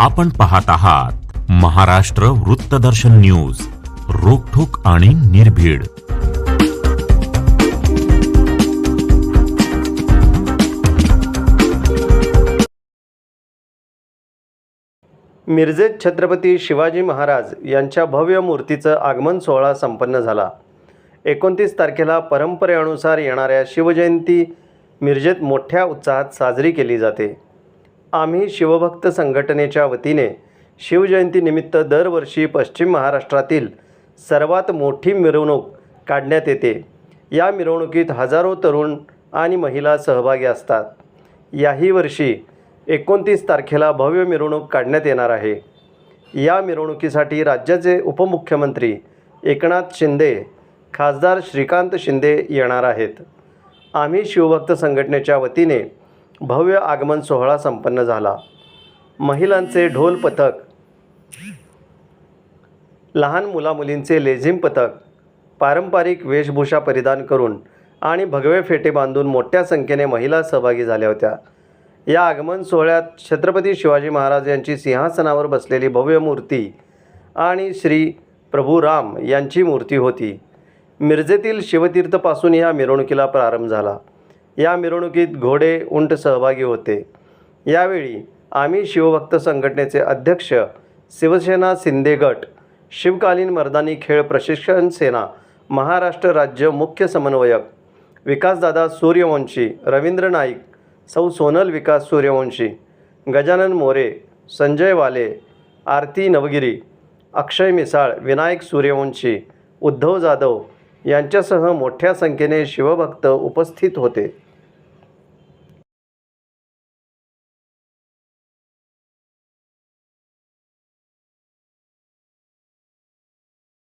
आपण पाहत आहात महाराष्ट्र वृत्तदर्शन न्यूज रोखोक आणि निर्भीड. मिरजेत छत्रपती शिवाजी महाराज यांच्या भव्य मूर्तीचं आगमन सोहळा संपन्न झाला. एकोणतीस तारखेला परंपरेनुसार येणाऱ्या शिवजयंती मिरजेत मोठ्या उत्साहात साजरी केली जाते. आम्ही शिवभक्त संघटनेच्या वतीने शिवजयंतीनिमित्त दरवर्षी पश्चिम महाराष्ट्रातील सर्वात मोठी मिरवणूक काढण्यात येते. या मिरवणुकीत हजारो तरुण आणि महिला सहभागी असतात. याही वर्षी एकोणतीस तारखेला भव्य मिरवणूक काढण्यात येणार आहे. या मिरवणुकीसाठी राज्याचे उपमुख्यमंत्री एकनाथ शिंदे खासदार श्रीकांत शिंदे येणार आहेत. आम्ही शिवभक्त संघटनेच्या वतीने भव्य आगमन सोहळा संपन्न झाला. महिलांचे ढोल पथक लहान मुलामुलींचे लेझिम पथक पारंपरिक वेशभूषा परिधान करून आणि भगवे फेटे बांधून मोठ्या संख्येने महिला सहभागी झाल्या होत्या. या आगमन सोहळ्यात छत्रपती शिवाजी महाराज यांची सिंहासनावर बसलेली भव्य मूर्ती आणि श्री प्रभू राम यांची मूर्ती होती. मिरजेतील शिवतीर्थपासून या मिरवणुकीला प्रारंभ झाला. या मिरवणुकीत घोडे उंट सहभागी होते. यावेळी आम्ही शिवभक्त संघटनेचे अध्यक्ष शिवसेना शिंदे गट शिवकालीन मर्दानी खेळ प्रशिक्षण सेना महाराष्ट्र राज्य मुख्य समन्वयक विकासदादा सूर्यवंशी रवींद्र नाईक सौ सोनल विकास सूर्यवंशी गजानन मोरे संजय वाले आरती नवगिरी अक्षय मिसाळ विनायक सूर्यवंशी उद्धव जाधव यांच्यासह मोठ्या संख्येने शिवभक्त उपस्थित होते.